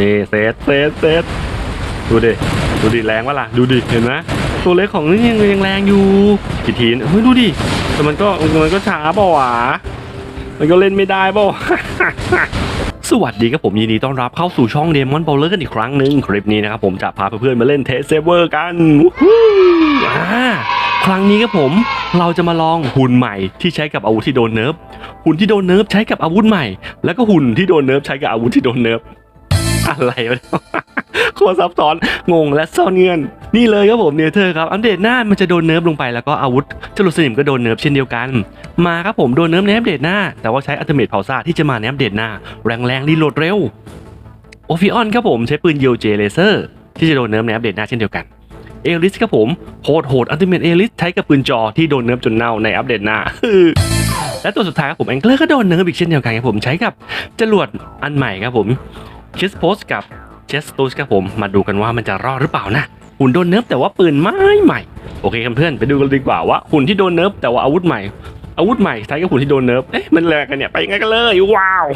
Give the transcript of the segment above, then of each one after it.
นี่เซตเซตเซตดูดิ ดูดิแรงวะล่ะ ดูดิ เห็นไหมตัวเล็กของนี่ยังยังแรงอยู่กี่ทีนเฮ้ยดูดิ แต่มันก็มันก็ช้าเปล่าวะมันก็เล่นไม่ได้เปล่าสวัสดีครับผมยินดีต้อนรับเข้าสู่ช่องเดมอนบอลเลอร์กันอีกครั้งหนึ่งคลิปนี้นะครับผมจะพาเพื่อนๆมาเล่นเทสเซเวอร์กันอ้าครั้งนี้ครับผมเราจะมาลองหุ่นใหม่ที่ใช้กับอาวุธที่โดนเนิร์ฟหุ่นที่โดนเนิร์ฟใช้กับอาวุธใหม่ แล้วก็หุ่นที่โดนเนิร์ฟใช้กับอาวุธที่โดนเนิร์ฟ อะไรวะโคตรซับซ้อนงงและซ่อนเงื่อน นี่เลยครับผมเนเธอร์ครับอัปเดตหน้ามันจะโดนเนิร์ฟลงไปแล้วก็อาวุธจรวดสนิมก็โดนเนิร์ฟเช่นเดียวกัน มาครับผมโดนเนิร์ฟในอัปเดตหน้า แต่ว่าใช้อัลติเมทเผาซ่าที่จะมาในอัปเดตหน้า แรงแรงรีโหลดเร็วโอฟิออนครับผมใช้ปืนเยลเจเลเซอร์ที่จะโดนเนิร์ฟในอัปเดตหน้าเช่นเดียวกันเอลิสครับผมโหดโหดอัลติเมทเอลิสใช้กับปืนจอที่โดนเนิร์ฟจนเน่าในอัปเดตหน้าและตัวสุดท้ายครับผมแองเกิลก็โดนเนิร์ฟอีกเช่นเดียวกันครับผมใช้กับจรวดอันใหม่ครับผม คิสโพสกับเชสตูสครับผมมาดูกันว่ามันจะรอดหรือเปล่านะหุ่นโดนเนิร์ฟแต่ว่าปืนไม่ใหม่ โอเคครับเพื่อนไปดูกันดีกว่าว่าหุ่นที่โดนเนิร์ฟแต่ว่าอาวุธใหม่ อาวุธใหม่ใช้กับหุ่นที่โดนเนิร์ฟเอ๊ะมันแรงกันเนี่ยไปยังไงกันเลยว้าว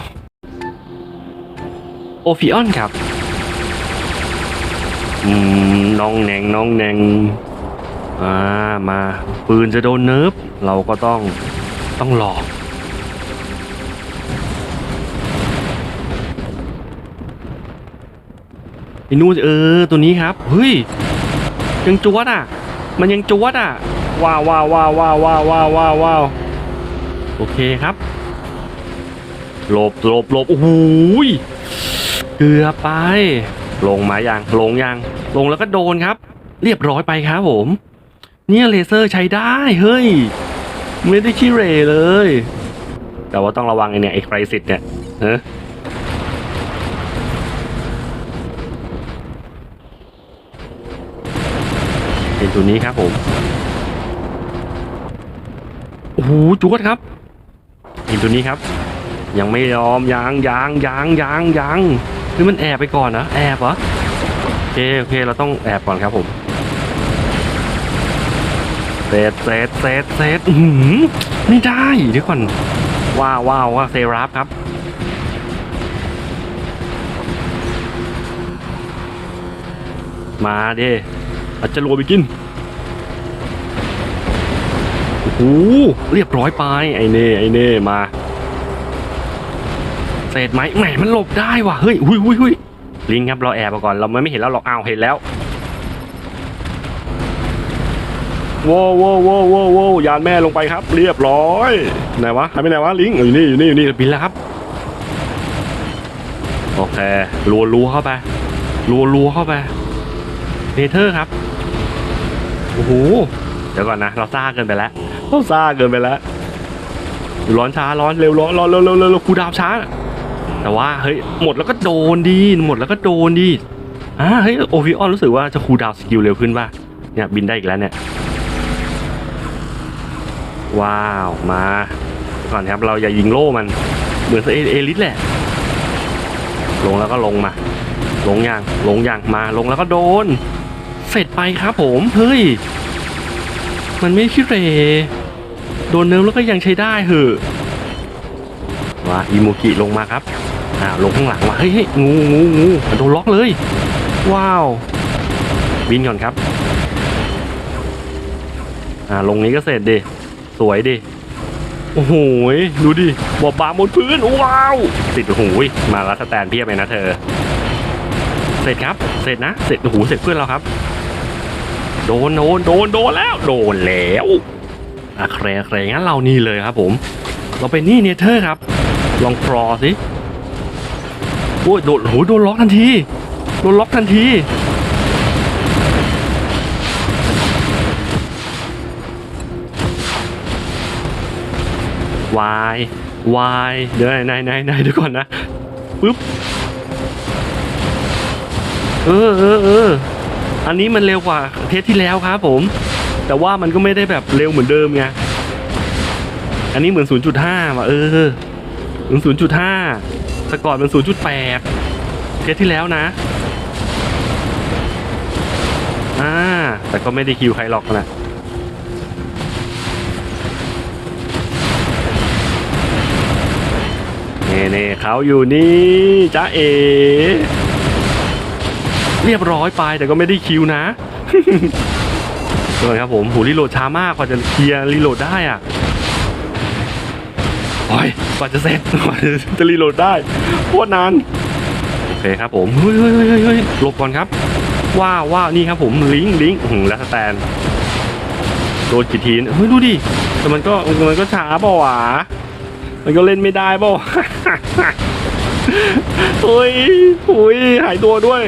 โอฟิออนครับอืมน้องแหนงน้องแหนงอ่ามาปืนจะโดนเนิร์ฟเราก็ต้องต้องหลอก ไอ้นู่นเออตัวนี้ครับเฮ้ยยังจวดอะ มันยังจวดอะว้าวว้าวว้าวว้าวว้าวว้าวโอเคครับหลบหลบหลบโอ้โหเกือบไป ลงมาอย่างลงอย่างลงแล้วก็โดนครับ เรียบร้อยไปครับผม เนี่ยเลเซอร์ใช้ได้เฮ้ย ไม่ได้ขี้เรเลย แต่ว่าต้องระวังไอเนี่ยไอไครสิตเนี่ยเฮ้ เป็นตัวนี้ครับผมโอ้โหจวดครับเห็นตัวนี้ครับ ยังไม่ยอมยังยังยังยังยังคือมันแอบไปก่อนนะแอบเหรอโอเคโอเคเราต้องแอบก่อนครับผมเซตเซตเซตเซตหือไม่ได้เดี๋ยวก่อนว้าวว้าวว่าเซราฟครับมาเด้ อาจจะรวยไปกิน โอ้โห เรียบร้อยไป ไอเน่ไอเน่มา เศษไหมแหมมันหลบได้ว่ะ เฮ้ยหุยหุยหุยลิงครับเราแอบมาก่อน เราไม่เห็นแล้วหรอกอ้าวเห็นแล้วว้วว้วว้วว้วโว้วยานแม่ลงไปครับ เรียบร้อยไหนวะหายไปไหนวะลิงอยู่นี่อยู่นี่อยู่นี่บินแล้วครับโอเครัวรัวเข้าไปรัวรัวเข้าไปเนเธอร์ครับ อ้โหเดี๋ยวก่อนนะ เราซ่าเกินไปแล้วเราซ่าเกินไปแล้วอยู่ร้อนช้าร้อนเร็วร้อนร้อนเร็วเร็วเร็วเราคูลดาวน์ช้า แต่ว่าเฮ้ยหมดแล้วก็โดนดีหมดแล้วก็โดนดีอ่าเฮ้ยโอฟิออนรู้สึกว่าจะคูลดาวน์สกิลเร็วขึ้นป่ะเนี่ยบินได้อีกแล้วเนี่ยว้าวมาก่อนครับเราอย่ายิงโล่มัน เหมือนเอเอลิสแหละ ลงแล้วก็ลงมา ลงอย่างลงอย่างมาลงแล้วก็โดน เสร็จไปครับผมเฮ้ย มันไม่ขี้เหรโดนเนิร์ฟแล้วก็ยังใช้ได้เหอะว่าอิมูกิลงมาครับอ่าลงข้างหลังว่ะเฮ้ยเฮ้ยงูงูงูโดนล็อกเลย ว้าวบินก่อนครับอ่าลงนี้ก็เสร็จดิสวยดิโอ้โหยดูดิบอบบางบนพื้นว้าวติดโอ้โหยมาแล้วสแตนเพียบเลยนะเธอ เสร็จครับ เสร็จนะ เสร็จโอ้โหเสร็จเพื่อนเราครับ โดนโดนโดนโดนแล้วโดนแล้วอะเครเครงั้นเรานี่เลยครับผม เราเป็นนี่เนเธอร์ครับ ลองครอสิโอ้ยโดนโหโดนล็อกทันทีโดนล็อกทันทีวายวายเดี๋ยวไหนไหนไหนเดี๋ยวก่อนนะปึ๊บเออเออเออ อันนี้มันเร็วกว่าเทสที่แล้วครับผม แต่ว่ามันก็ไม่ได้แบบเร็วเหมือนเดิมไง อันนี้เหมือน 0.5ว่ะเออเหมือน0.5แต่ก่อนมัน 0.8 เทสที่แล้วนะ อ่า แต่ก็ไม่ได้คิวใครหรอกนะเน่เน่เขาอยู่นี่จ้าเอ เรียบร้อยไปแต่ก็ไม่ได้คิวนะเลยครับผมหูรีโหลดช้ามากกว่าจะเคลียร์รีโหลดได้อะโอ้ยกว่าจะเสร็จกว่าจะรีโหลดได้โคตรนานโอเคครับผมเฮ้ยเฮ้ยเฮ้ยเฮ้ยหลบก่อนครับ ว้าวว้าวนี่ครับผมลิงลิงหือแล้วสแตนโดนกี่ทีนเฮ้ยดูดิแต่มันก็มันก็ช้าเปล่าวะมันก็เล่นไม่ได้เปล่าวะเฮ้ยโอ้ยหายตัวด้วย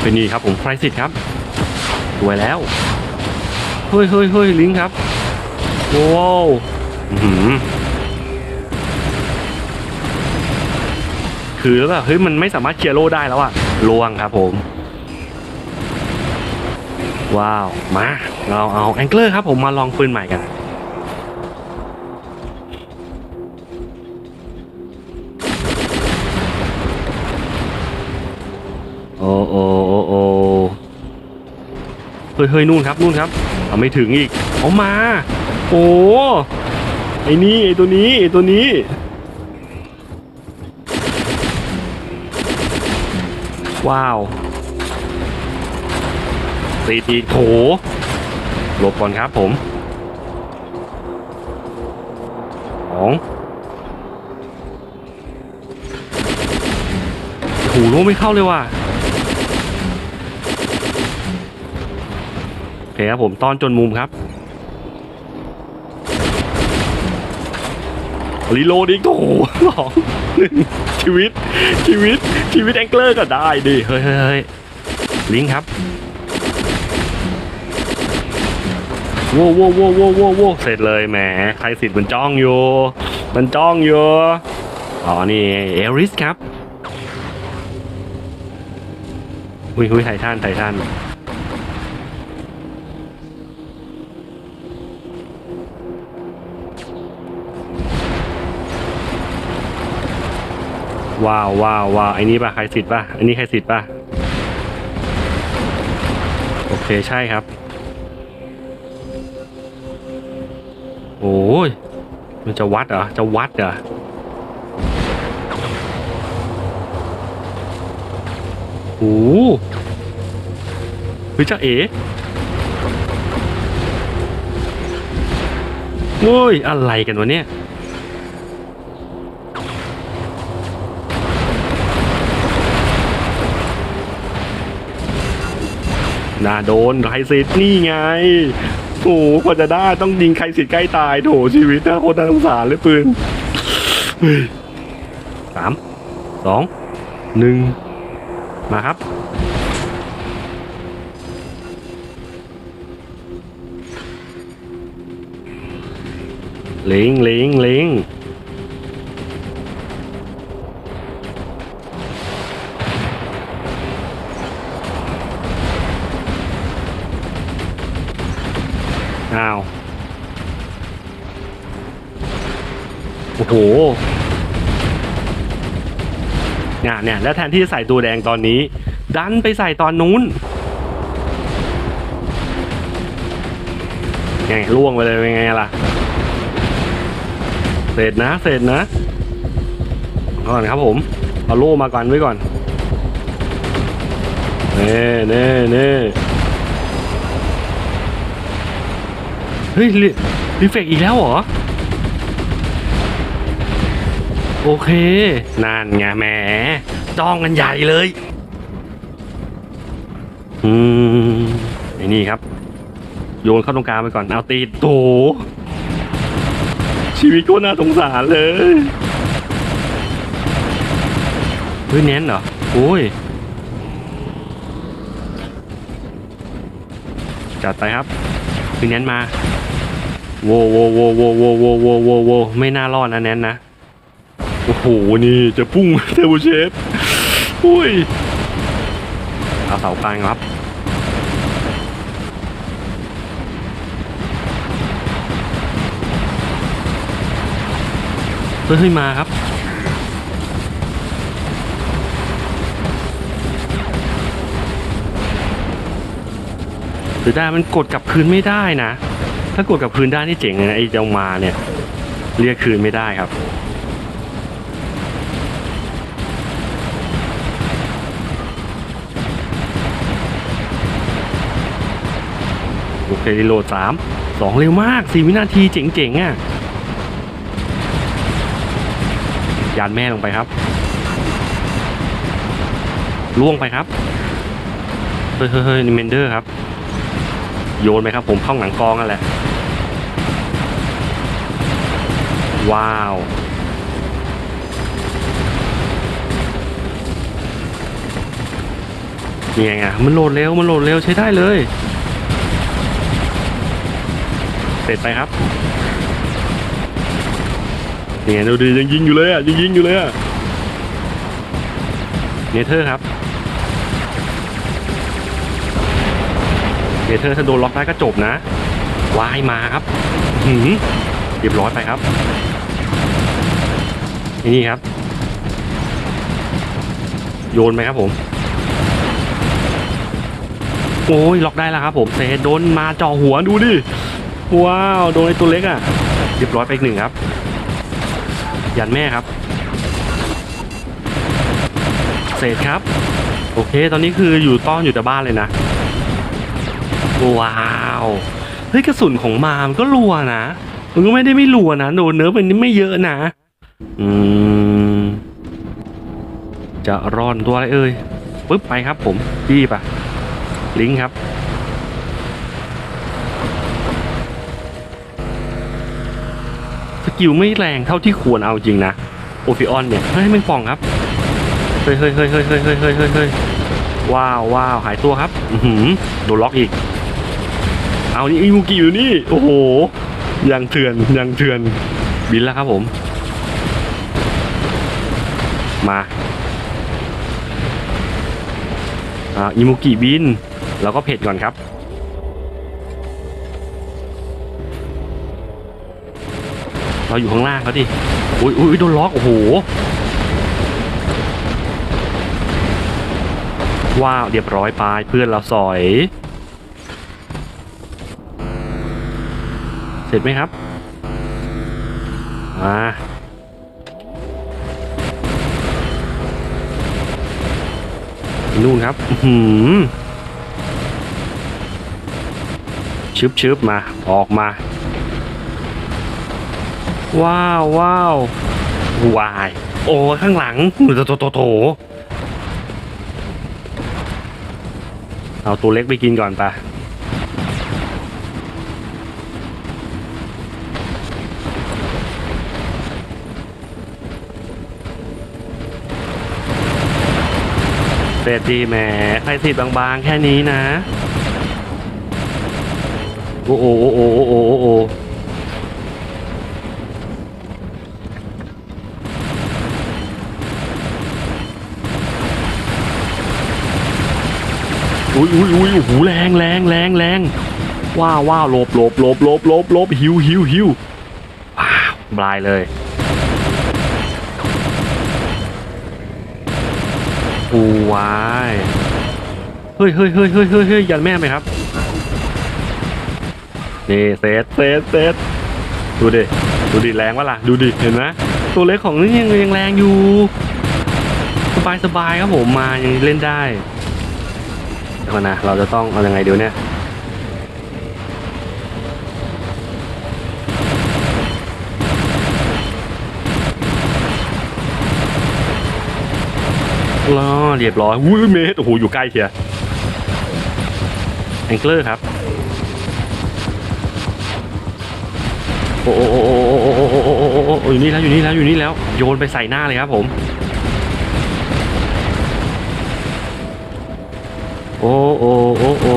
เป็นนี่ครับผมไฟสิทธิ์ครับสวยแล้ว เฮ้ยเฮ้ยเฮ้ยลิงครับ ว้าวหือหือคือแบบเฮ้ยมันไม่สามารถเคลียร์โลได้แล้วอะลวงครับผม ว้าว มา เราเอาแองเกิลครับผมมาลองปืนใหม่กัน ฮ้ยเฮ้ยนู่นครับนู่นครับเอาไม่ถึงอีกเอามา โอ้ไอ้นี่ไอ้ตัวนี้ไอ้ตัวนี้ว้าวตีตีโถหลบก่อนครับผมสองโหูรู้ไม่เข้าเลยว่ะโอเคครับผมตอนจนมุมครับรีโหลดอีกโถสองหนึ่งชีวิต ชีวิต ชีวิตแองเกิลก็ได้ดิเฮ้ยเฮ้ยเฮ้ยลิงครับโว้วโว้วโว้วโว้วโว้วโว้วเสร็จเลยแหมใครสิทธิ์มันจ้องอยู่ มันจ้องอยู่ อ๋อ นี่เอริสครับหุยหุยไททันไททัน ว้าวว้าวว้าวไอ้นี่ป่ะใครสิทธิ์ป่ะอันนี้ใครสิทธิ์ป่ะ โอเคใช่ครับ โอ้ย มันจะวัดเหรอ จะวัดเหรอโอ้โหเจ้าเอ๋โอ้ย อะไรกันวะเนี่ย น่าโดนใครสิทธ์นี่ไงโอ้โหกว่าจะได้ต้องยิงใครสิทธิ์ใกล้ตายโถชีวิตนะคน่าสงสารเลยปืนสามสองหนึ่งมาครับเล็งเล็งเล็ง อ้าว โอ้โหเนี่ยเนี่ยแล้วแทนที่จะใส่ตัวแดงตอนนี้ ดันไปใส่ตอนนู้นไงล่วงไปเลยเป็นไงล่ะเสร็จนะเสร็จนะก่อนครับผม เอาโล่มาก่อนไว้ก่อนเน่เน่เน่ เฮ้ยรีรีเฟกอีกแล้วเหรอ โอเค นั่นไงแหมจ้องกันใหญ่เลย อืมไอ้นี่ครับ โยนเข้าตรงกลางไปก่อน เอาตีโต ชีวิตก็น่าสงสารเลย เฮ้ยเน้นเหรอ โอ้ยจัดไปครับ คือเน้นมา โวโวโวโวโวโวโวโวโวไม่น่ารอดนะเน้นนะ โอ้โห นี่จะพุ่งเทอร์โบเชฟอุ้ย เอาเสากลางครับเฮ้ยมาครับ เสียดายมันกดกับพื้นไม่ได้นะ ถ้ากดกับพื้นได้นี่เจ๋งเลนะไอ้เจ้ามาเนี่ย เรียกคืนไม่ได้ครับโอเครีโหลดสามสองเร็วมากสี่วินาทีเจ๋งๆอะยานแม่ลงไปครับ ล่วงไปครับ เฮ้ยเฮ้ยเมนเดอร์ครับ โยนไปครับผมเข้าหนังกองนั่นแหละ ว้าวนี่ไงอะมันโหลดเร็ว มันโหลดเร็วใช้ได้เลย เสร็จไปครับนี่ไงดูดิยังยิงอยู่เลยอะยังยิงอยู่เลยอะเนเธอร์ครับ เนเธอร์ถ้าโดนล็อกได้ก็จบนะวายมาครับหืมเรียบร้อยไปครับ นี่ครับ โยนไปครับผม โอ้ยล็อกได้แล้วครับผมเซโดนมาจ่อหัวดูดิ ว้าว โดนไอ้ตัวเล็กอะ เรียบร้อยไปอีกหนึ่งครับ ยันแม่ครับ เศษครับ โอเค ตอนนี้คืออยู่ต้อนอยู่แต่บ้านเลยนะ ว้าวเฮ้ยกระสุนของมามันก็รัวนะมันก็ไม่ได้ไม่รัวนะโดนเนื้อเป็นไม่เยอะนะ อืม จะรอนตัวอะไรเอ่ยปึ๊บไปครับผมจี้ปะลิงครับสกิลไม่แรงเท่าที่ควรเอาจริงนะโอฟิออนเนี่ยเฮ้ยไม่ฟองครับเฮ้ยเฮ้ยเฮ้ยเฮ้ยเฮ้ยเฮ้ยเฮ้ยว้าวว้าวหายตัวครับ อืโดนล็อกอีก เอานี่อิมูกิอยู่นี่ โอ้โห ยังเถื่อนยังเถื่อน บินแล้วครับผม มาอ่าอิมุกิบิน แล้วก็เผ็ดก่อนครับเราอยู่ข้างล่างเขาดิ อุ้ยอุ้ยโดนล็อก โอ้โห ว้าว เรียบร้อยไปเพื่อนเราสอย เสร็จไหมครับมานู่นครับหือชึบชึบมา ออกมา ว้าวว้าววาย โอ้ ข้างหลังโถโถโถโถเอาตัวเล็กไปกินก่อนปะ สดีแหมไอสิบางๆ แค่นี้นะ โอ้โอ้โอ้โอ้โอ้โอ้อุ้ยอุ้ยอุ้ยหูแรงแรงแรงแรงว้าวว้าวหลบหลบหลบหลบหลบหลบหิวหิวหิวว้าวบลายเลย โอ้วายเฮ้ยเฮ้ยเฮ้ยเฮ้ยเฮ้ยยันแม่ไหมครับ นี่เซตเซตเซตดูดิ ดูดิแรงวะล่ะ ดูดิ เห็นไหมตัวเล็กของนี่ยังยังแรงอยู่ สบายสบายครับผมมายังเล่นได้เดี๋ยวนนะเราจะต้องเอายังไงเดี๋ยวเนี่ย เรียบร้อยวู้ยเมตโอ้โหอยู่ใกล้เชียร์แองเกอร์ครับโอ้โหอยู่นี่แล้วอยู่นี่แล้วอยู่นี่แล้ว โยนไปใส่หน้าเลยครับผม โอ้โอ้โอ้โอ้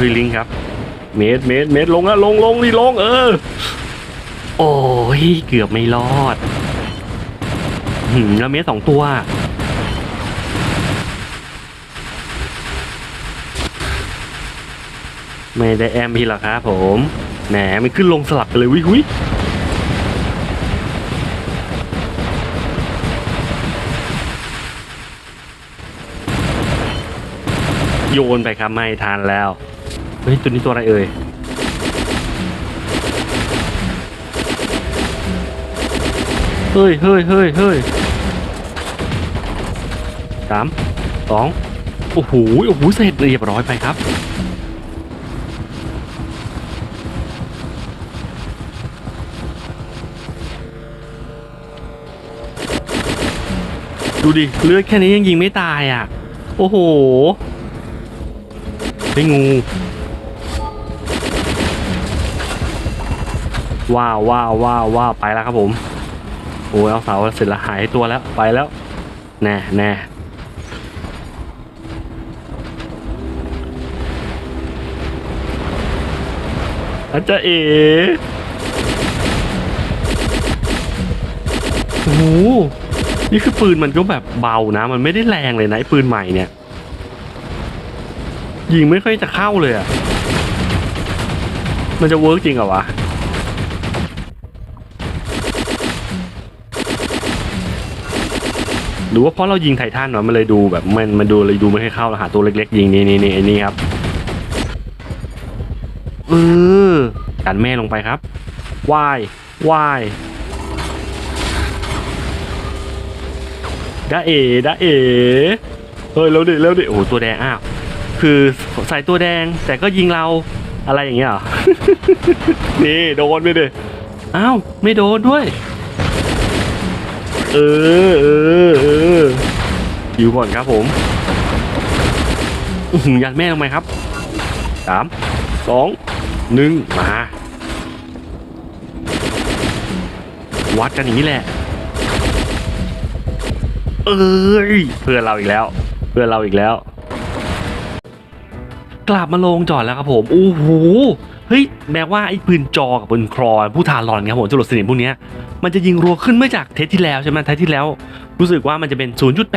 รีลิงครับ เมตเมตเมตลงอะลงลงนี่ลงเออ โอ้ ยเกือบไม่รอดหืมแล้วเมตรสองตัว ไม่ได้แอมพี่หรอกครับผมแหมมันขึ้นลงสลับกันเลยวิวิโยนไปครับไม่ทานแล้ว เฮ้ย ตัวนี้ตัวอะไรเอ่ย เฮ้ยเฮ้ยเฮ้ยเฮ้ยสามสองโอ้โหโอ้โหเสร็จเรียบร้อยไปครับดูดิเลือดแค่นี้ยังยิงไม่ตายอะ โอ้โหไอ้งู ว้าวว้าวว้าวว้าวไปแล้วครับผม อ้ยเอาเสาเสร็จล้วหายตัวแล้วไปแล้วแน่แน่อาจารย์เอ๋โอ้โหนี่คือปืนมันก็แบบเบานะ มันไม่ได้แรงเลยนะไอ้ปืนใหม่เนี่ย ยิงไม่ค่อยจะเข้าเลยอะมันจะเวิร์กจริงเหรอวะ หรือว่าเพราะเรายิงไททันวะมันเลยดูแบบมันมันดูเลยดูไม่ให้เข้าเราหาตัวเล็กๆยิงนี่นี่นี่ไอ้นี่ครับเออกันแม่ลงไปครับว่ายว่ายด้าเอด้าเอเฮ้ยเร็วดิเร็วดิโอ้ตัวแดงอ้าวคือใส่ตัวแดงแต่ก็ยิงเราอะไรอย่างเงี้ยหรอนี่โดนไปดิอ้าวไม่โดนด้วย เออเออเอออยู่ก่อนครับผมอื้อหือยัดแม่ลงไปครับสามสองหนึ่งมาวัดกันอย่างนี้แหละ เอ้ยเพื่อนเราอีกแล้ว เพื่อนเราอีกแล้ว กลับมาลงจอดแล้วครับผมโอ้โหเฮ้ยแม้ว่าไอ้ปืนจอกับปืนครอผู้ทารอนครับผมจรวดสนิมพวกเนี้ย มันจะยิงรัวขึ้นเมื่อจากเทสที่แล้วใช่ไหมเทสที่แล้ว รู้สึกว่ามันจะเป็น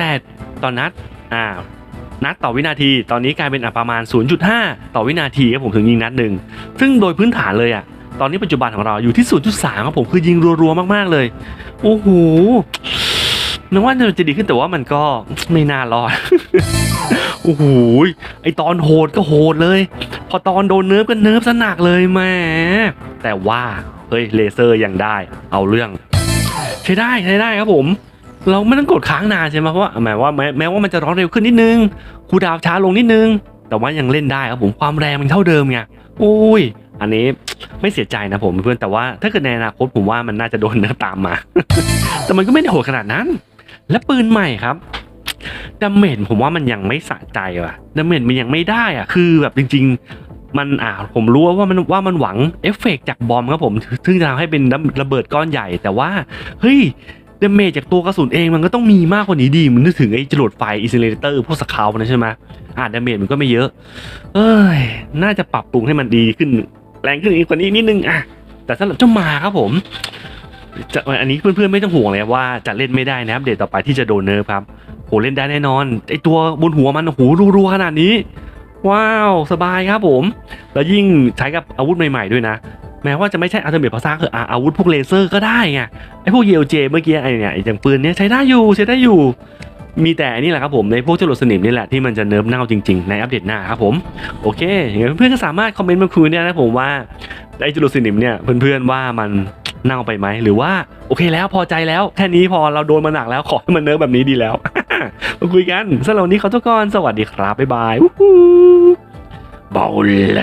0.8 ต่อนัดอ่านัดต่อวินาที ตอนนี้กลายเป็นประมาณ 0.5 ต่อวินาทีครับผมถึงยิงนัดหนึ่งซึ่งโดยพื้นฐานเลยอะตอนนี้ปัจจุบันของเราอยู่ที่ 0.3ครับผมคือยิงรัวๆมากๆเลย โอ้โหนึกว่าจะดีขึ้นแต่ว่ามันก็ไม่น่ารอด โอ้โห ไอตอนโหดก็โหดเลย พอตอนโดนเนิร์ฟก็เนิร์ฟซะหนักเลยแหมแต่ว่า เฮ้ยเลเซอร์ยังได้ เอาเรื่อง ใช้ได้ใช้ได้ครับผม เราไม่ต้องกดค้างนานใช่ไหมเพราะว่าหมายว่าแม้แม้ว่ามันจะร้อนเร็วขึ้นนิดนึงคูดาวช้าลงนิดนึง แต่ว่ายังเล่นได้ครับผมความแรงมันเท่าเดิมไงโอ้ยอันนี้ไม่เสียใจนะผมเพื่อนแต่ว่าถ้าเกิดในอนาคตผมว่ามันน่าจะโดนเนื้อตามมา แต่มันก็ไม่ได้โหดขนาดนั้น และปืนใหม่ครับดาเมจผมว่ามันยังไม่สะใจว่ะดาเมจมันยังไม่ได้อะคือแบบจริง ๆ มันอ่าผมรู้ว่ามันว่ามันหวังเอฟเฟกต์จากบอมครับผม ซึ่งจะทำให้เป็นระเบิดก้อนใหญ่แต่ว่า เฮ้ยดาเมจจากตัวกระสุนเองมันก็ต้องมีมากกว่านี้ดีมันนึกถึงไอ้จรวดไฟอินซิเลเตอร์พวกสคาวนะใช่ไหมอ่าดาเมจมันก็ไม่เยอะ เอ้ย น่าจะปรับปรุงให้มันดีขึ้น แรงขึ้นอีกกว่านี้นิดนึงอะแต่สำหรับเจ้ามาครับผมจะอันนี้เพื่อนๆไม่ต้องห่วงเลยว่าจะเล่นไม่ได้นะครับเดตต่อไปที่จะโดนเนิร์ฟครับโหเล่นได้แน่นอนไอตัวบนหัวมันโอ้โหรัวๆขนาดนี้ ว้าวสบายครับผม แล้วยิ่งใช้กับอาวุธใหม่ๆด้วยนะ แม้ว่าจะไม่ใช่อัลเทอร์เมทภาษาคือออาวุธพวกเลเซอร์ก็ได้ไงไอพวกเยลเจเมื่อกี้ไอเนี่ยไออย่างปืนเนี้ยใช้ได้อยู่ใช้ได้อยู่ มีแต่อันนี่แหละครับผมในพวกจรวดสนิมนี่แหละที่มันจะเนิร์ฟเน่าจริงๆ ในอัปเดตหน้าครับผมโอเคอย่างเพื่อนๆก็สามารถคอมเมนต์มาคุยได้นะผมว่าไอจรวดสนิมเนี่ยเพื่อนๆว่ามัน เน่าไปไหมหรือว่าโอเคแล้วพอใจแล้วแค่นี้พอเราโดนมาหนักแล้วขอให้มันเนิร์ฟแบบนี้ดีแล้วมาคุยกันสำหรับวันนี้ขอทุกคนสวัสดีครับบ๊ายบายบอล